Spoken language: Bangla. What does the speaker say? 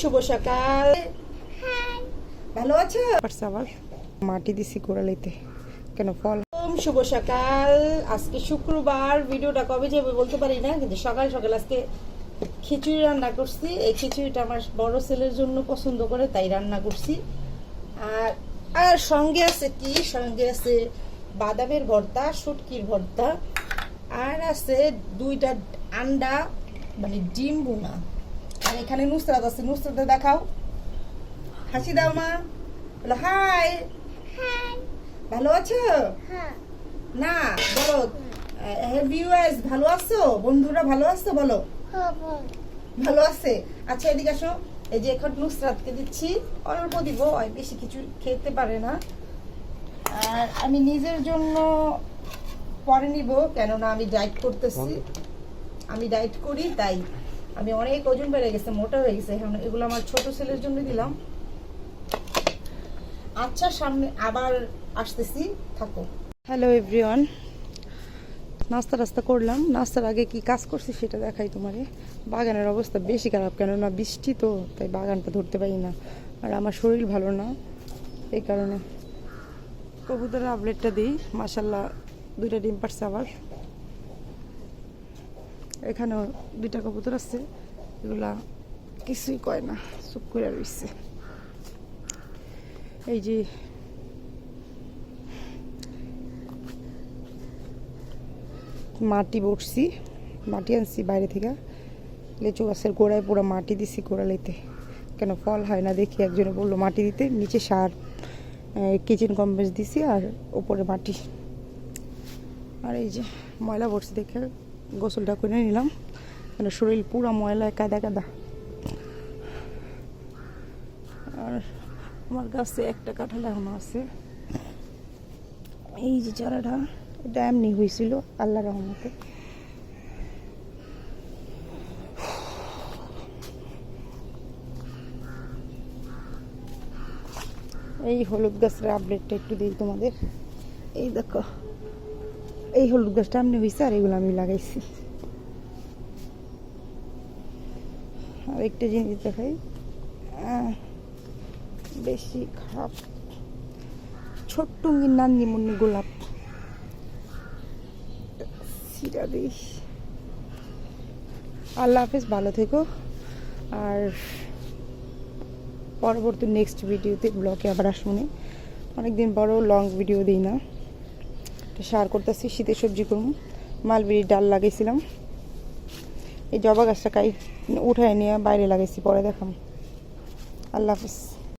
শুভ সকাল। ভালো আছো? আবার মাটি দিছি কোড়ালিতে। কেন ফল? শুভ সকাল। আজকে শুক্রবার ভিডিওটা কবে যাবে বলতে পারি না কিন্তু সকাল সকাল আজকে খিচুড়ি রান্না করছি। এই খিচুড়িটা আমার বড় ছেলের জন্য পছন্দ করে তাই রান্না করছি। আর আর সঙ্গে আছে কি? সঙ্গে আছে বাদামের ভর্তা শুটকির ভর্তা। আর আছে দুইটা আন্ডা মানে ডিম বোনা আর এখানে নুসরাত আছে। নুসরাতে দেখাও। হাসি দাও মা। বলো হাই। ভালো আছো? না বলো ভিউয়ার্স ভালো আছো? বন্ধুরা ভালো আছো? বলো। ভালো আছে? আচ্ছা এদিকে আসো। এই যে এখন নুসরাতকে দিচ্ছি। অল্প দিব বেশি কিছু খেতে পারে না। আর আমি নিজের জন্য পরে নিব কেননা আমি ডায়েট করতেছি। আমি ডায়েট করি তাই। আমি অনেক ওজন বেড়ে গেছে, মোটা হয়ে গেছে। এখন এগুলো আমার ছোট ছেলের জন্য দিলাম। আচ্ছা সামনে আবার আসতেছি। থাকো। হ্যালো এভরিওয়ান নাস্তা টাস্তা করলাম। নাস্তার আগে কি কাজ করছি সেটা দেখাই তোমারে। বাগানের অবস্থা বেশি খারাপ কেননা বৃষ্টি তো, তাই বাগানটা ধরতে পারি না। আর আমার শরীর ভালো না, এই কারণে। কবুতরের আপলেটটা দিই। মাসাল্লাহ দুইটা ডিম পারছে আবার। এখানেও দুইটা কবুতর আছে, এগুলা কিছুই কয় না, চুপ করে রয়েছে এই যে মাটি বসছি, মাটি আনছি বাইরে থেকে। লেচু গাছের গোড়ায় পুরো মাটি দিছি গোড়ালিতে। কেন ফল হয় না দেখি, একজনে বলল মাটি দিতে, নিচে সার কিচেন কম্পোজ দিছি আর উপরে মাটি। আর এই যে ময়লা বসছি দেখে। গোসলটা করে নিলাম। মানে শরীর পুরো ময়লায় কাদা কাদা। আর আমার গাছে একটা কাঁঠাল এখনও আছে। এই যে চারাটা, এটা এমনি হয়েছিল আল্লাহ রহমতে। এই হলুদ গাছের আপডেটটা একটু দিই তোমাদের। এই দেখো। এই হলুদ গাছটা এমনি হয়েছে আর এগুলো আমি লাগাইছি। আর একটা জিনিস দেখাই। বেশি খারাপ। ছোট্ট নান্নি মুন্নি গোলাপ। সিরা দিই আল্লাহ হাফেজ, ভালো থেকো। আর পরবর্তী নেক্সট ভিডিওতে ব্লগে আবার আসব অনেকদিন বড় লং ভিডিও দিই না। সার করতেছি, শীতের সবজি করব। মালবেরির ডাল লাগাইছিলাম। এই জবা গাছটা কাই উঠায় নিয়ে বাইরে লাগাইছি, পরে দেখাম আল্লাহ হাফেজ।